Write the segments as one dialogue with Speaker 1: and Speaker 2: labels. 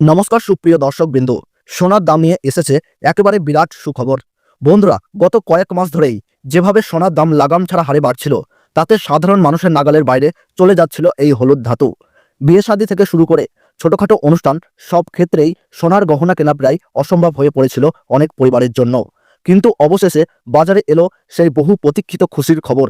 Speaker 1: নমস্কার সুপ্রিয় দর্শক বিন্দু সোনার দাম নিয়ে এসেছে একেবারে বিরাট সুখবর। বন্ধুরা, গত কয়েক মাস ধরেই যেভাবে সোনার দাম লাগাম ছাড়া হারে বাড়ছিল, তাতে সাধারণ মানুষের নাগালের বাইরে চলে যাচ্ছিল এই হলুদ ধাতু। বিয়ে শাদী থেকে শুরু করে ছোটখাটো অনুষ্ঠান সব ক্ষেত্রেই সোনার গহনা কেনা প্রায় অসম্ভব হয়ে পড়েছিল অনেক পরিবারের জন্য। কিন্তু অবশেষে বাজারে এলো সেই বহু প্রতীক্ষিত খুশির খবর।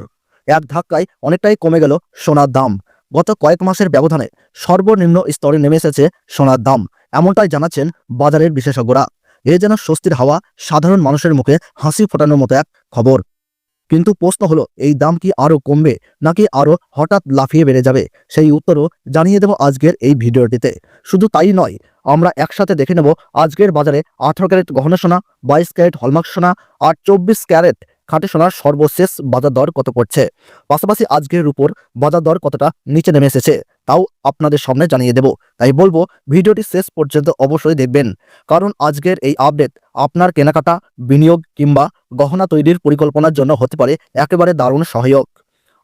Speaker 1: এক ধাক্কায় অনেকটাই কমে গেল সোনার দাম। গত কয়েক মাসের ব্যবধানে সর্বনিম্ন স্তরে নেমে এসেছে সোনার দাম। এমনটাই জানাচ্ছেন বাজারের বিশেষজ্ঞরা। এ যেন স্বস্তির হাওয়া সাধারণ মানুষের মুখে হাসি ফোটানোর মতো এক খবর। কিন্তু প্রশ্ন হলো, এই দাম কি আরও কমবে, নাকি আরও হঠাৎ লাফিয়ে বেড়ে যাবে? সেই উত্তরও জানিয়ে দেব আজকের এই ভিডিওটিতে। শুধু তাই নয়, আমরা একসাথে দেখে নেব আজকের বাজারে আঠারো ক্যারেট গহনা সোনা, বাইশ ক্যারেট হলমার্ক সোনা, আর চব্বিশ ক্যারেট খাঁটি সোনার সর্বশেষ বাজার দর কত পড়ছে পাশাপাশি আজকের উপর বাজার দর কতটা নিচে নেমে এসেছে, তাও আপনাদের সামনে জানিয়ে দেব। তাই বলব, ভিডিওটি শেষ পর্যন্ত অবশ্যই দেখবেন, কারণ আজকের এই আপডেট আপনার কেনাকাটা, বিনিয়োগ কিংবা গহনা তৈরির পরিকল্পনার জন্য হতে পারে একেবারে দারুণ সহায়ক।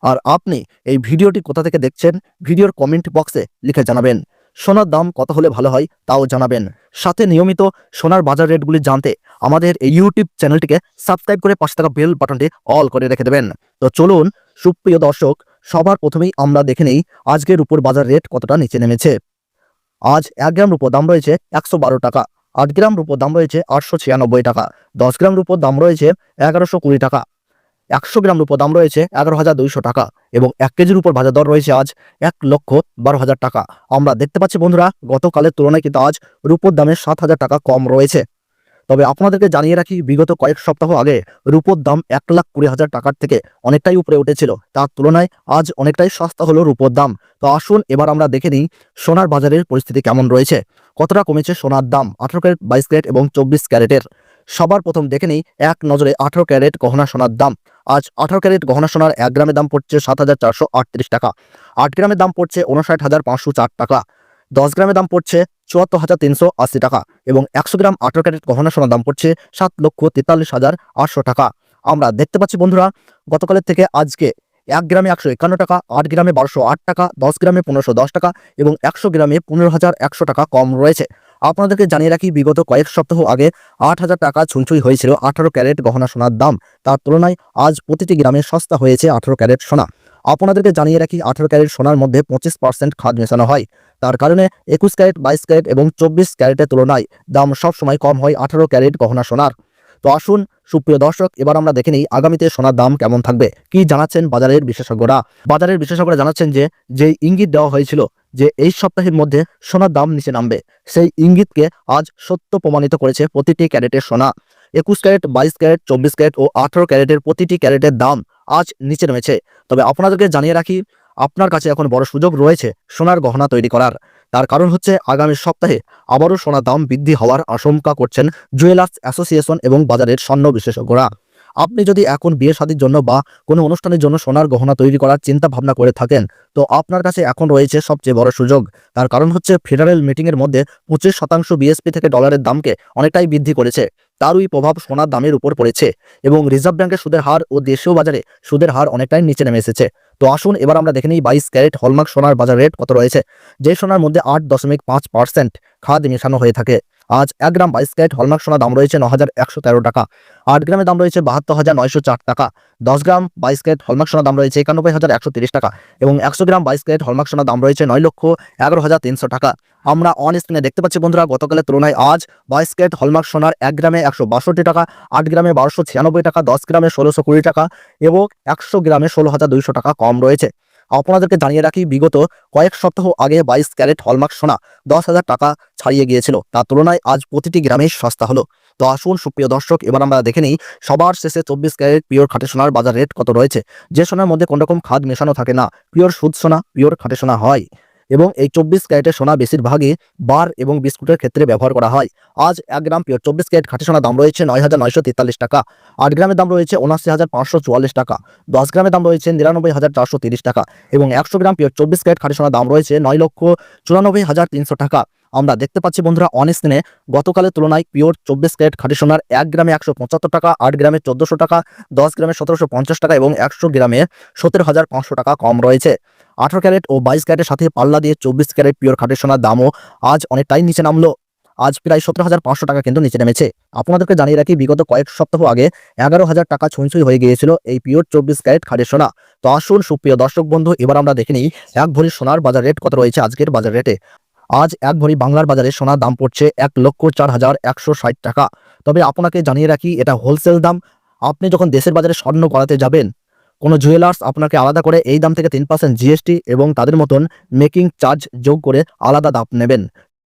Speaker 1: আর আপনি এই ভিডিওটি কোথা থেকে দেখছেন, ভিডিওর কমেন্ট বক্সে লিখে জানাবেন। সোনার দাম কত হলে ভালো হয় তাও জানাবেন। সাথে নিয়মিত সোনার বাজার রেটগুলি জানতে আমাদের এই ইউটিউব চ্যানেলটিকে সাবস্ক্রাইব করে পাশে থাকা বেল বাটনটি অল করে রেখে দেবেন। তো চলুন, সুপ্রিয় দর্শক, সবার প্রথমেই আমরা দেখে নেই আজকের উপর বাজার রেট কতটা নিচে নেমেছে। আজ এক গ্রাম রূপোর দাম রয়েছে একশো বারো টাকা, আট গ্রাম রূপোর দাম রয়েছে আটশো ছিয়ানব্বই টাকা, দশ গ্রাম রূপোর দাম রয়েছে এগারোশো কুড়ি টাকা। একশো গ্রাম রূপোর দাম রয়েছে এগারো হাজার দুইশো টাকা এবং এক কেজির উপর বাজার দর রয়েছে আজ এক লক্ষ বারো হাজার টাকা। আমরা দেখতে পাচ্ছি বন্ধুরা, গতকালের তুলনায় কিন্তু আজ রূপোর দামে সাত হাজার টাকা কম রয়েছে। তবে আপনাদেরকে জানিয়ে রাখি, বিগত কয়েক সপ্তাহ আগে রূপোর দাম এক লাখ কুড়ি হাজার টাকার থেকে অনেকটাই উপরে উঠেছিল। তার তুলনায় আজ অনেকটাই সস্তা হলো রূপোর দাম। তো আসুন এবার আমরা দেখে নিই সোনার বাজারের পরিস্থিতি কেমন রয়েছে। কতটা কমেছে সোনার দাম? আঠারো ক্যারেট, বাইশ ক্যারেট এবং চব্বিশ ক্যারেটের। সবার প্রথম দেখে নিই, এক নজরে আঠারো ক্যারেট গহনা সোনার দাম। আজ আঠারো ক্যারেট গহনা সোনার এক গ্রামের দাম পড়ছে সাত হাজার চারশো আটত্রিশ টাকা। আট গ্রামের দাম পড়ছে উনষাট হাজার পাঁচশো চার টাকা। দশ গ্রামের দাম পড়ছে চুয়াত্তর হাজার তিনশো আশি টাকা এবং একশো গ্রাম আঠারো ক্যারেট গহনা সোনার দাম পড়ছে সাত লক্ষ তেতাল্লিশ হাজার আটশো টাকা। আমরা দেখতে পাচ্ছি বন্ধুরা, গতকালের থেকে আজকে এক গ্রামে একশো একান্ন টাকা, আট গ্রামে বারোশো আট টাকা, দশ গ্রামে পনেরোশো দশ টাকা এবং একশো গ্রামে পনেরো হাজার একশো টাকা কম রয়েছে। আপনাদেরকে জানিয়ে রাখি, বিগত কয়েক সপ্তাহ আগে আট হাজার টাকা ছুঁচুই হয়েছিল আঠারো ক্যারেট গহনা সোনার দাম। তার তুলনায় আজ প্রতিটি গ্রামে সস্তা হয়েছে আঠারো ক্যারেট সোনা। আপনাদেরকে জানিয়ে রাখি, আঠারো ক্যারেট সোনার মধ্যে পঁচিশ পার্সেন্ট খাদ মেশানো হয়। তার কারণে একুশ ক্যারেট, বাইশ ক্যারেট এবং চব্বিশ ক্যারেটের তুলনায় দাম সবসময় কম হয় আঠারো ক্যারেট গহনা সোনার। তো আসুন, সুপ্রিয় দর্শক, এবার আমরা দেখে নিই আগামীতে সোনার দাম কেমন থাকবে। কি জানাচ্ছেন বাজারের বিশেষজ্ঞরা? বাজারের বিশেষজ্ঞরা জানাচ্ছেন যে যে ইঙ্গিত দেওয়া হয়েছিল যে, এই সপ্তাহের মধ্যে সোনার দাম নিচে নামবে, সেই ইঙ্গিতকে আজ সত্য প্রমাণিত করেছে প্রতিটি ক্যারেটের সোনা। একুশ ক্যারেট, বাইশ ক্যারেট, চব্বিশ ক্যারেট ও আঠারো ক্যারেটের প্রতিটি ক্যারেটের দাম আজ নিচে নেমেছে। তবে আপনাদেরকে জানিয়ে রাখি, আপনার কাছে এখন বড় সুযোগ রয়েছে সোনার গহনা তৈরি করার। তার কারণ হচ্ছে আগামী সপ্তাহে আবারও সোনার দাম বৃদ্ধি হওয়ার আশঙ্কা করছেন জুয়েলার্স অ্যাসোসিয়েশন এবং বাজারের স্বর্ণ বিশেষজ্ঞরা। আপনি যদি এখন বিয়ে শাদীর জন্য বা কোনো অনুষ্ঠানের জন্য সোনার গহনা তৈরি করার চিন্তা ভাবনা করে থাকেন, তো আপনার কাছে এখন রয়েছে সবচেয়ে বড় সুযোগ। তার কারণ হচ্ছে ফেডারেল মিটিংয়ের মধ্যে পঁচিশ শতাংশ বিএসপি থেকে ডলারের দামকে অনেকটাই বৃদ্ধি করেছে। তারই প্রভাব সোনার দামের উপর পড়েছে এবং রিজার্ভ ব্যাংকের সুদের হার ও দেশীয় বাজারে সুদের হার অনেকটাই নিচে নেমে এসেছে। তো আসুন এবার আমরা দেখে নিই বাইশ ক্যারেট হলমার্ক সোনার বাজার রেট কত রয়েছে, যে সোনার মধ্যে আট দশমিক পাঁচ পার্সেন্ট খাদ মেশানো হয়ে থাকে। আজ এক গ্রাম বাইশ ক্যারেট হলমার্ক সোনার দাম রয়েছে ন হাজার একশো তেরো টাকা। আট গ্রামের দাম রয়েছে বাহাত্তর হাজার নয়শো চার টাকা। দশ গ্রাম বাইশ ক্যারেট হলমার্ক সোনার দাম রয়েছে একানব্বই হাজার একশো তিরিশ টাকা এবং একশো গ্রাম বাইশ ক্যারেট হলমার্ক সোনার দাম রয়েছে নয় লক্ষ এগারো হাজার তিনশো টাকা। আমরা অন স্ক্রিনে দেখতে পাচ্ছি বন্ধুরা, গতকালের তুলনায় আজ বাইশ ক্যারেট হলমার্ক সোনার এক গ্রামে একশো বাষট্টি টাকা, আট গ্রামে বারোশো ছিয়ানব্বই টাকা, দশ গ্রামে ষোলোশো কুড়ি টাকা এবং একশো গ্রামে ষোলো হাজার দুইশো টাকা কম রয়েছে। আপনাদেরকে জানিয়ে রাখি, বিগত কয়েক সপ্তাহ আগে বাইশ ক্যারেট হলমার্ক সোনা দশ হাজার টাকা ছাড়িয়ে গিয়েছিল। তার তুলনায় আজ প্রতিটি গ্রামে সস্তা হলো। তো আসুন, সুপ্রিয় দর্শক, এবার আমরা দেখে নিই, সবার শেষে চব্বিশ ক্যারেট পিওর খাটে সোনার বাজার রেট কত রয়েছে? যে সোনার মধ্যে কোনোরকম খাদ মেশানো থাকে না। পিওর সুদ সোনা, পিওর খাটে সোনা হয়। এবং এই চব্বিশ ক্যারেটের সোনা বেশিরভাগই বার এবং বিস্কুটের ক্ষেত্রে ব্যবহার করা হয়। আজ এক গ্রাম পিওর চব্বিশ ক্যারেট খাঁটি সোনার দাম রয়েছে নয় হাজার নয়শো তেতাল্লিশ টাকা। আট গ্রামের দাম রয়েছে উনাশি হাজার পাঁচশো চুয়াল্লিশ টাকা। দশ গ্রামের দাম রয়েছে নিরানব্বই হাজার তিরিশ টাকা এবং একশো গ্রাম পিওর চব্বিশ ক্যারেট খাঁটি সোনার দাম রয়েছে নয় লক্ষ চুরানব্বই হাজার তিনশো টাকা। আমরা দেখতে পাচ্ছি বন্ধুরা অন স্ক্রিনে গতকালের তুলনায় পিওর চব্বিশ ক্যারেট খাটি সোনার এক গ্রামে একশো পঁচাত্তর টাকা, আট গ্রামে চোদ্দশো টাকা, দশ গ্রামে সতেরোশো পঞ্চাশ টাকা এবং একশো গ্রামে সতেরো হাজার পাঁচশো টাকা কম রয়েছে। আঠারো ক্যারেট ও বাইশ ক্যারেটের সাথে পাল্লা দিয়ে চব্বিশ ক্যারেট পিওর খাটি সোনার দামও আজ অনেকটাই নিচে নামলো। আজ প্রায় সতেরো হাজার পাঁচশো টাকা কিন্তু নিচে নেমেছে। আপনাদেরকে জানিয়ে রাখি, বিগত কয়েক সপ্তাহ আগে এগারো হাজার টাকা ছুঁই হয়ে গিয়েছিল এই পিওর চব্বিশ ক্যারেট খাঁটি সোনা। তো আসুন, সুপ্রিয় দর্শক বন্ধু, এবার আমরা দেখে নিই, এক ভরি সোনার বাজার রেট কত রয়েছে আজকের বাজার রেটে আজ এক ভরি বাংলার বাজারে সোনার দাম পড়ছে এক লক্ষ চার হাজার একশো ষাট টাকা। তবে আপনাকে জানিয়ে রাখি, এটা হোলসেল দাম। আপনি যখন দেশের বাজারে স্বর্ণ করাতে যাবেন, কোনো জুয়েলার্স আপনাকে আলাদা করে এই দাম থেকে তিন পার্সেন্ট জিএসটি এবং তাদের মতন মেকিং চার্জ যোগ করে আলাদা দাম নেবেন।